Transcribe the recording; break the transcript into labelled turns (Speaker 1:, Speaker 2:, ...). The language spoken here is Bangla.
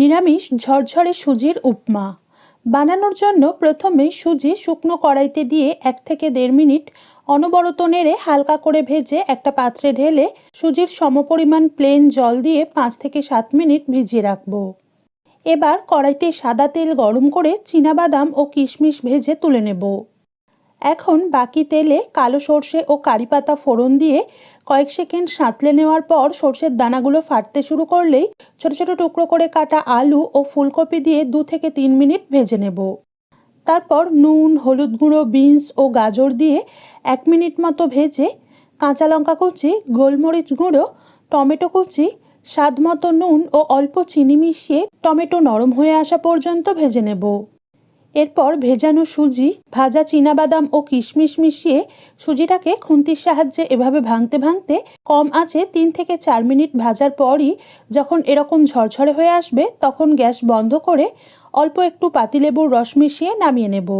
Speaker 1: নিরামিষ ঝরঝরে সুজির উপমা। বানানোর জন্য প্রথমে সুজি শুকনো কড়াইতে দিয়ে এক থেকে দেড় মিনিট অনবরত নেড়ে হালকা করে ভেজে একটা পাত্রে ঢেলে সুজির সমপরিমাণ প্লেন জল দিয়ে পাঁচ থেকে সাত মিনিট ভিজিয়ে রাখব। এবার কড়াইতে সাদা তেল গরম করে বাদাম ও কিশমিশ ভেজে তুলে নেব। এখন বাকি তেলে কালো সর্ষে ও কারি পাতা ফোড়ন দিয়ে কয়েক সেকেন্ড সাঁতলে নেওয়ার পর সর্ষের দানাগুলো ফাটতে শুরু করলেই ছোট ছোট টুকরো করে কাটা আলু ও ফুলকপি দিয়ে দু থেকে তিন মিনিট ভেজে নেব। তারপর নুন, হলুদ গুঁড়ো, বিনস ও গাজর দিয়ে এক মিনিট মতো ভেজে কাঁচা লঙ্কা কুচি, গোলমরিচ গুঁড়ো, টমেটো কুচি, স্বাদ মতো নুন ও অল্প চিনি মিশিয়ে টমেটো নরম হয়ে আসা পর্যন্ত ভেজে নেব। এরপর ভেজানো সুজি, ভাজা বাদাম ও কিশমিশ মিশিয়ে সুজিটাকে খুন্তির সাহায্যে এভাবে ভাঙতে ভাঙতে কম আছে তিন থেকে চার মিনিট ভাজার পরই যখন এরকম ঝরঝরে হয়ে আসবে তখন গ্যাস বন্ধ করে অল্প একটু পাতিলেবুর রস মিশিয়ে নামিয়ে নেব।